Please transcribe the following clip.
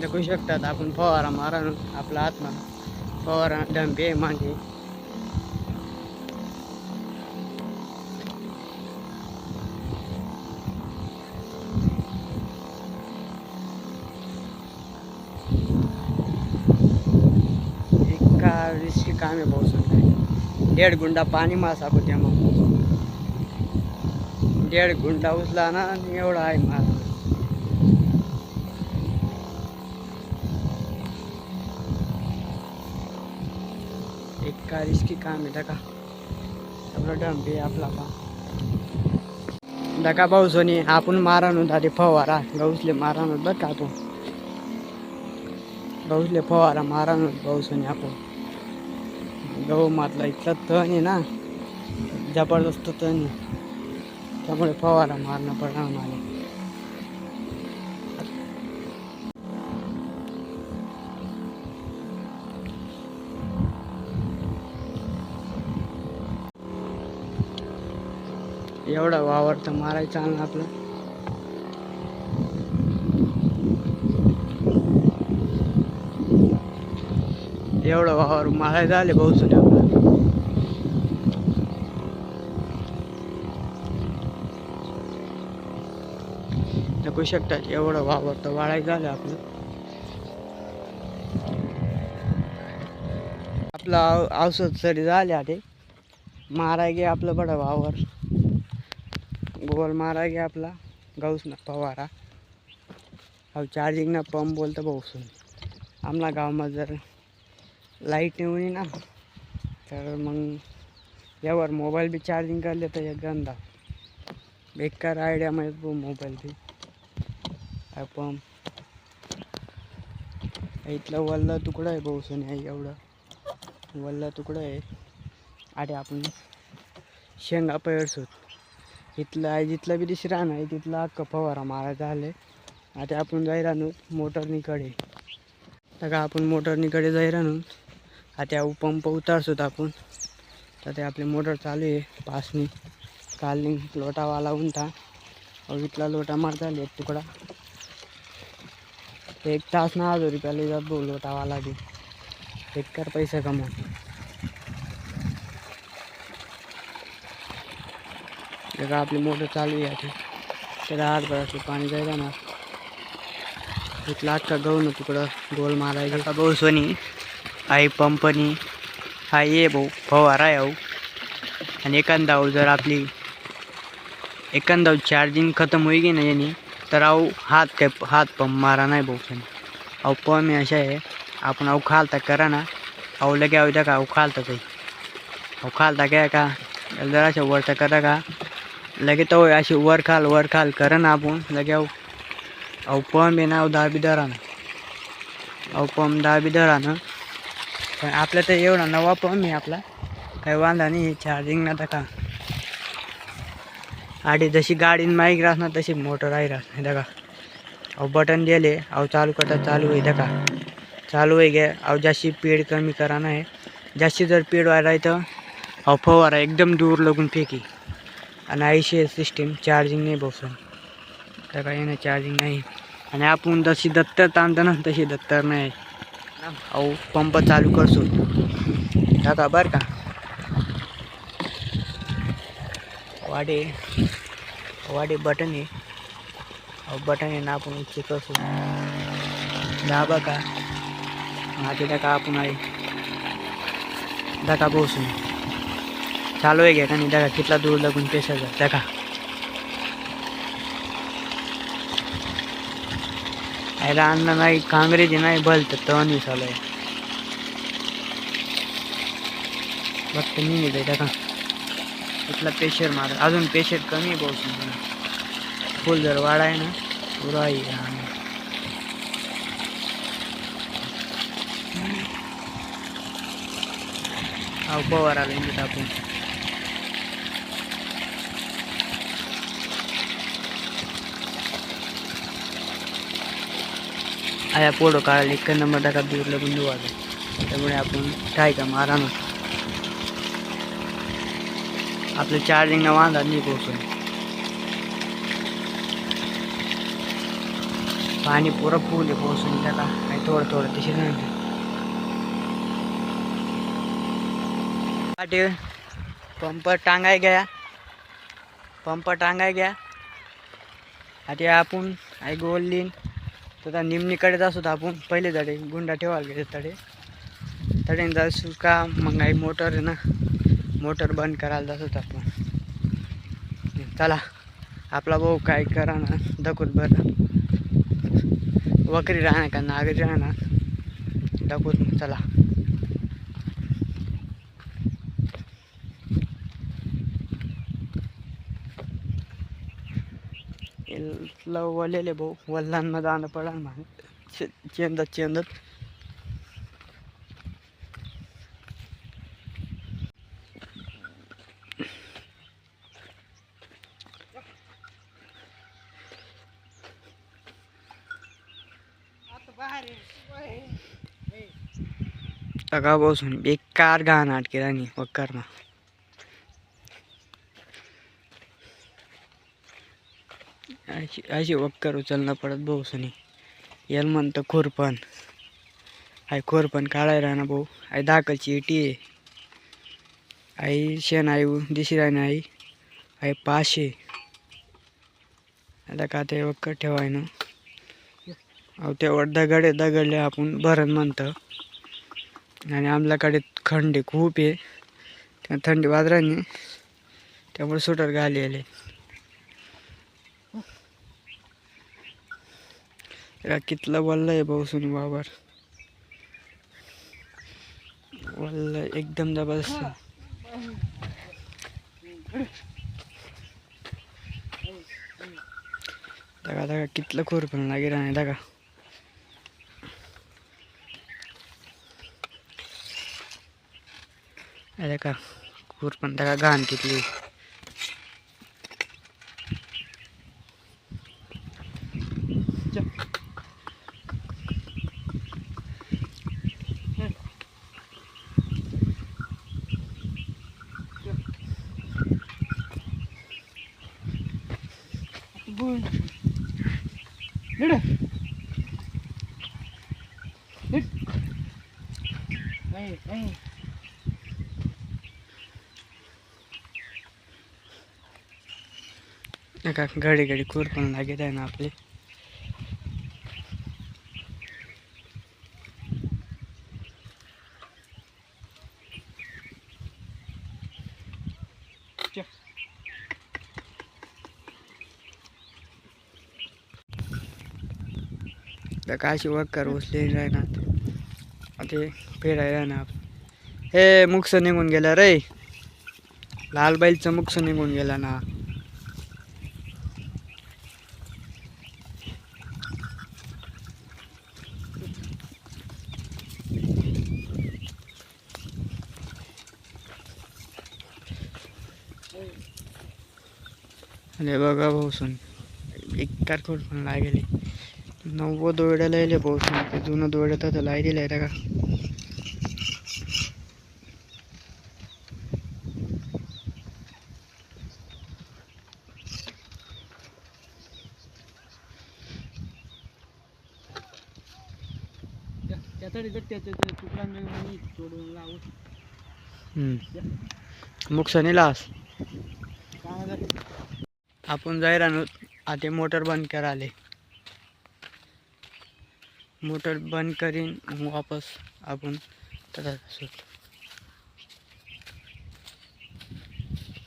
जगू शकतात. आपण फवारा मारा आपला आत्मा फवारा डंपे मागे. एका कामे काम आहे पाऊस डेढ़ गुंडा पाणी मासा होते मग? डेढ़ गुंडा उचला ना आणि एवढा आहे एक एका रिस्की काम आहे का आपलं डंप आहे आपला का डका पाऊसोनी आपण मारानो दादी फवारा। गौसले मारानो बरं का आपण गौसले फवारा मारान पाऊसोनी आपण। गहू मातला इतका तण आहे ना। जबरदस्त तण आहे। त्यामुळे फवारा मारणं पडणार मला एवढा वावर तर मारायचा ना आपलं. एवढं वावर मारायचं आले सुने आपलं. दाखवू शकतात एवढं वावर तर वाढायचं झालं आपलं आपलं औषध सरी झाले आते माराय गे आपलं बडं वावर. बॉल मारा गे आपला. गाऊस ना फवारा. अहो चार्जिंग ना पंप बोलतं पाऊसून आमला गावामध्ये जर लाइट येऊन ना तर मग यावर मोबाईल बी चार्जिंग करले तर एक गंदा. बेकार आयडिया माहीत बो मोबाईल बी. पंप इथलं वल्ला तुकडं आहे पाऊसून आहे एवढं. वल्ला तुकडं आहे. आणि आपण शेंगा पेरसोत इथलं आहे जिथलं बी दिशी राहणं आहे तिथला अख्खं फवारा मारायचा आले आता आपण जाई आणू मोटरनीकडे. तर का आपण मोटरनीकडे जाई राहणू आता पंप उतारसोत आपण. तर ते आपली मोटर चालू आहे पासनी. कालनी लोटावाला उंटा और इथला लोटा मारता एक तुकडा. एक तास ना हजार रुपयाला जात लोटावाला बी. बेकार पैसा कमा जगा आपली मोटर चालू आहे आता त्याला हात पाणी जायला ना इथला अख्खा गहू ना तिकडं गोल मारायचं का भाऊ सोनी आई पंपनी हा ये भाऊ फवारा आहे आणि एखादा जर आपली एखादा चार्जिंग खतम होई गे ना यांनी तर अहो हात काय हात पंप मारा नाही भाऊ सोनी। अहो पंप अशा आहे आपण अहो खालता करा ना अहो लगे अहो त्या का अहो खालता काही अहो खालता काय का जर अशा वरता करा का लगे तो अशी वर खाल वर खाल करा ना आपण. लगे अहो अहो पंप आहे ना अहो दाबी धरा ना अहो पंप दाबी धरा ना पण आपला तर एवढा नवा पंप आहे आपला. काही वांधा नाही चार्जिंग ना का? आधी जशी गाडीन माईक राहत ना तशी मोटर आई राहत नाही का अहो बटन दिले अहो चालू करता चालू आहे दगा चालू आहे गे. अहो जास्ती पेड कमी करा आहे जास्ती जर पेड व्हायला आहे तर अहो फवारा एकदम दूर लगून फेकी. आणि आयशी सिस्टीम चार्जिंग नाही बसून. तर काही नाही चार्जिंग नाही. आणि आपण जशी दत्तर ताणतो ना तशी दत्तर नाही. अहो पंप चालू करसो टाका बरं का. वाडे वाडे बटन आहे. अहो बटन आहे ना आपण उच्च करतो. दाबा का. माझे टाका आपण आहे दाका बसून. चालू आहे घ्या का नाही दाखा कितला दूर लागून पेशायचा दाखा. याला अन्न नाही काँग्रेजी नाही भलत तणी चालू आहे. फक्त मी नाही दाखा. इथला प्रेशर मार अजून प्रेशर कमी आहे फुल जर वाढ आहे ना पुरा आहे पवार आले मी टाकून आया पोडो काढायला एक नंबर टाका दूर लगून देऊ त्यामुळे आपण काय का मारा ना आपलं चार्जिंग ना वांधा नाही पोहोचून पाणी पुरं फुले पोहोचून त्याला. आणि थोडं थोडं तशी नाही पंप टांगाय गया पंप टांगाय गया आता आपण आई गोल्लीन तर निमणीकडे जासू तर आपण पहिले झाडे गुंडा ठेवायला गेले तडे तडे जासू का मग आई मोटर आहे ना मोटर बंद करायला जात आपण चला आपला भाऊ काय करा ना दखूत बरं वकरी राहणार का नागरी राहणार दखूत चला ल वलेले भाऊ वल्लांना जाणं पडा म्हणे चेंदत चेंदत. टका बसून बेकार घाण आटके राणी वक्कर ना. अशी अशी वक्कर उचलणं पडत भाऊ सनी. याला म्हणतं खोरपण. आई खोरपण काढाय राहणार भाऊ. आई दाखलची इटी आहे. आई शेण आई दिशी राहणार आई आई पाचशे आता का ते वक्कर ठेवाय ना अहो तेवढं दगडे दगडले आपण भरण म्हणतं. आणि आमल्याकडे थंडी खूप आहे. त्या थंडी वादराने त्यामुळे सुटर घालेले त्याला कितलं वल्ल आहे भाऊ सुनी बाबर. वल्ल एकदम जबरदस्त. दगा दगा कितलं खोर पण लागेल नाही दगा अरे का खूर पण दगा घाण कितली. नका घडी घडी खूर पण लागेल काशी वक्कर उचले राहणार ते फेराय राहणार हे मुक्स निघून गेला रे. लाल बैलचं मुक्स निघून गेला ना. अरे बघा एक कार खोड पण लागेल. नव्वद दोड्याला येले भाऊसून ते जुनं दोड्यात आता लायलेलं आहे का लास आपण जाय राहणार आता मोटर बंद कराले मोटर बंद करीन मग वापस आपण तसा